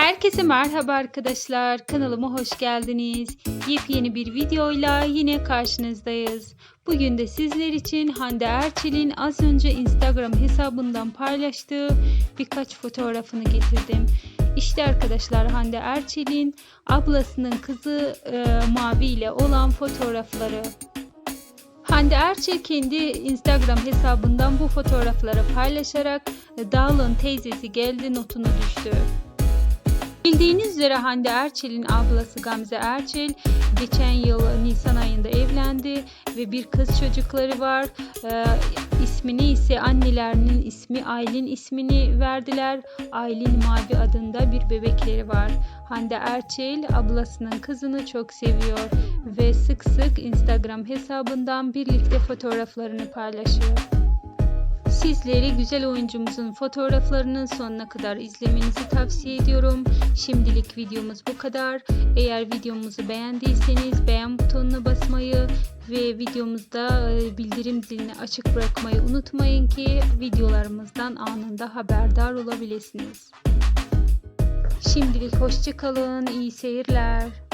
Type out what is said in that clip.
Herkese merhaba arkadaşlar. Kanalıma hoş geldiniz. Yepyeni bir videoyla yine karşınızdayız. Bugün de sizler için Hande Erçel'in az önce Instagram hesabından paylaştığı birkaç fotoğrafını getirdim. İşte arkadaşlar Hande Erçel'in ablasının kızı e, Mavi ile olan fotoğrafları. Hande Erçel kendi Instagram hesabından bu fotoğrafları paylaşarak Dağlı'nın teyzesi geldi notunu düştü. Bildiğiniz üzere Hande Erçel'in ablası Gamze Erçel geçen yıl Nisan ayında evlendi ve bir kız çocukları var. Ee, ismini ise annelerinin ismi Aylin ismini verdiler. Aylin Mavi adında bir bebekleri var. Hande Erçel ablasının kızını çok seviyor ve sık sık Instagram hesabından birlikte fotoğraflarını paylaşıyor. Sizleri güzel oyuncumuzun fotoğraflarının sonuna kadar izlemenizi tavsiye ediyorum. Şimdilik videomuz bu kadar. Eğer videomuzu beğendiyseniz beğen butonuna basmayı ve videomuzda e, bildirim zilini açık bırakmayı unutmayın ki videolarımızdan anında haberdar olabilirsiniz. Şimdilik hoşçakalın, iyi seyirler.